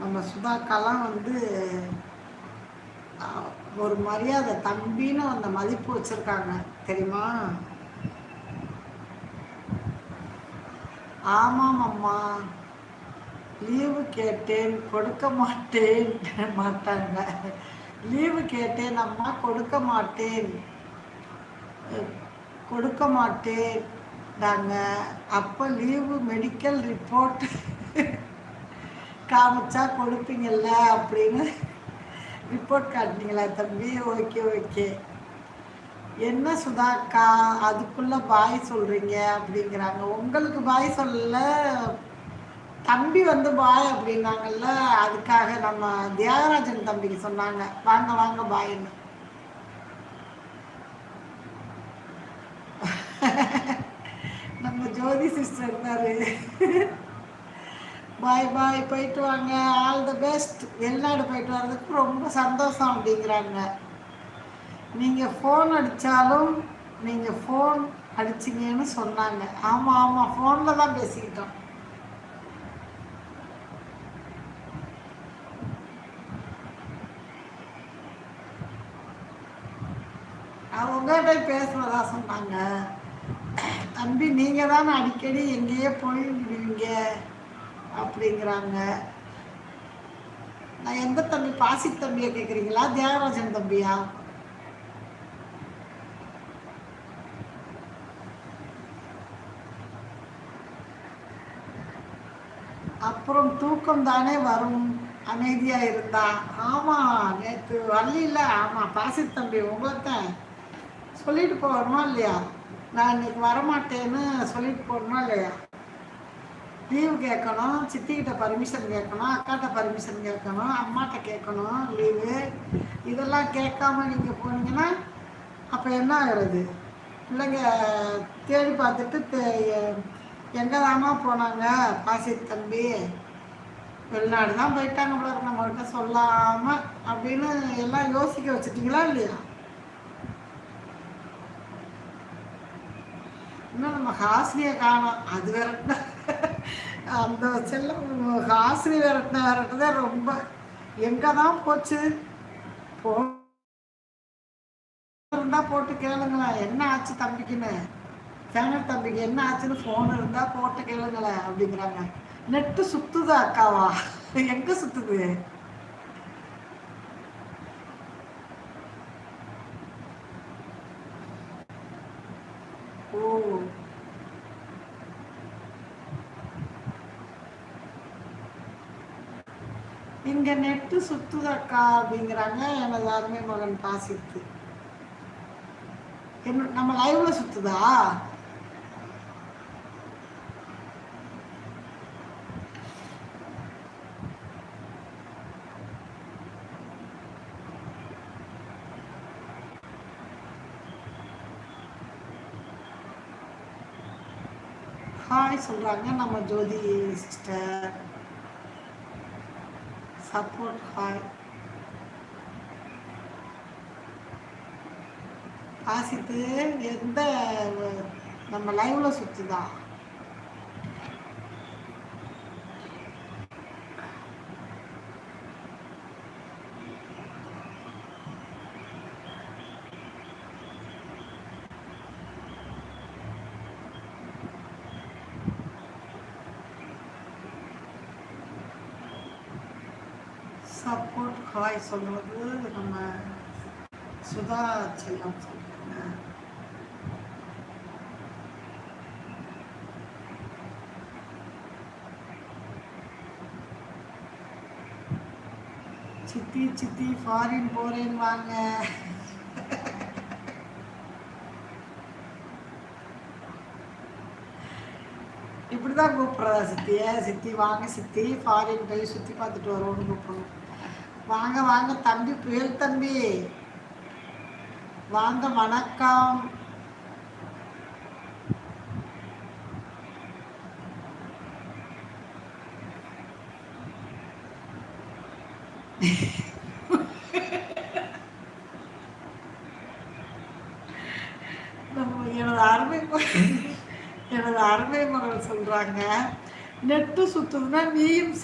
நம்ம சுதாக்காலாம் வந்து ஒரு மரியாதை தம்பின்னு அந்த மதிப்பு வச்சுருக்காங்க. தெரியுமா? ஆமாம் அம்மா லீவு கேட்டேன் கொடுக்க மாட்டேன் மாட்டாங்க. லீவு கேட்டேன் அம்மா கொடுக்க மாட்டேன். கொடுக்க மாட்டேன் நாங்கள் அப்போ லீவு மெடிக்கல் ரிப்போர்ட் காமிச்சா கொடுப்பீங்கல்ல அப்படின்னு ரிப்போர்ட் காட்டினீங்களா தம்பி. ஓகே ஓகே என்ன சுதாக்கா அதுக்குள்ளே பாய் சொல்கிறீங்க அப்படிங்கிறாங்க. உங்களுக்கு பாய் சொல்லல. தம்பி வந்து பாய் அப்படின்னாங்கல்ல அதுக்காக நம்ம தியாகராஜன் தம்பிக்கு சொன்னாங்க. வாங்க வாங்க பாய்ன்னு நம்ம ஜோதி சிஸ்டர் இருந்தாரு பாய் பாய் போயிட்டு வாங்க. ஆல் த பெஸ்ட் வெளிநாடு போயிட்டு வர்றதுக்கு ரொம்ப சந்தோஷம் அப்படிங்கிறாங்க. நீங்கள் ஃபோன் அடித்தாலும் நீங்கள் ஃபோன் அடிச்சிங்கன்னு சொன்னாங்க. ஆமாம் ஆமாம் ஃபோனில் தான் பேசிக்கிட்டோம். உங்கள்கிட்ட பேசுனதா சொன்னாங்க. தம்பி நீங்கள் தானே அடிக்கடி எங்கேயே போயிடுவீங்க அப்படிங்கிறாங்க. நான் எந்த தம்பி? பாசி தம்பியை கேட்குறீங்களா தியாகராஜன் தம்பியா? அப்புறம் தூக்கம் தானே வரும். அமைதியாக இருந்தா? ஆமாம் நேற்று வரல ஆமாம் பாசி தம்பி உங்கள்கிட்ட சொல்லிட்டு போகணுமா இல்லையா? நான் இன்னைக்கு வரமாட்டேன்னு சொல்லிட்டு போகணுமா இல்லையா? லீவு கேட்கணும் சித்திக்கிட்ட பர்மிஷன் கேட்கணும் அக்காட்ட பர்மிஷன் கேட்கணும் அம்மாட்ட கேட்கணும் லீவு. இதெல்லாம் கேட்காம நீங்கள் போனீங்கன்னா அப்போ என்ன ஆகிறது? பிள்ளைங்க தேடி பார்த்துட்டு எங்கே தாமா போனாங்க பாசி தம்பி. வெளிநாடு தான் போயிட்டாங்க போல நம்மகிட்ட சொல்லாமல் அப்படின்னு எல்லாம் யோசிக்க வச்சுட்டிங்களா இல்லையா? இன்னும் நம்ம ஹாஸ்லியை காணும். அது வேற அந்த செல்லம் ஹாசினி விரட்டின ரொம்ப எங்கே தான் போச்சு? போ போட்டு கேளுங்களேன் என்ன ஆச்சு தம்பிக்குன்னு? சேனல் தம்பிக்கு என்ன ஆச்சுன்னு ஃபோன் இருந்தால் போட்டு கேளுங்களேன் அப்படிங்கிறாங்க. நெட்டு சுத்துதா அக்காவா? எங்கே சுத்துது? ஓ. இங்க நெட்டு சுத்துதக்கா அப்படிங்கிறாங்க. எனது அருமை மகன் பாசித்து. என்ன நம்ம லைவ்ல சுத்துதா? ஹாய் சொல்கிறாங்க நம்ம ஜோதி சிஸ்டர் சப்போர்ட் ஹாய் ஆசித்து எந்த நம்ம லைவ்ல சுற்றுதான் சப்போர்ட் ஹாய் சொல்கிறது நம்ம சுதா செல்லம் சொல்லுங்க சித்தி சித்தி ஃபாரின் போறேன் வாங்க. இப்படிதான் கூப்பிட்றதா சித்திய. சித்தி வாங்க சித்தி. ஃபாரின் போய் சுற்றி பார்த்துட்டு வருவோன்னு கூப்பிடுவோம் வாங்க வாங்க தம்பி புயல் தம்பி. வாங்க வணக்கம். எனது அருமை எனது அருமை மகள் சொல்றாங்க நெட்டு சுத்துதுன்னா நீயும்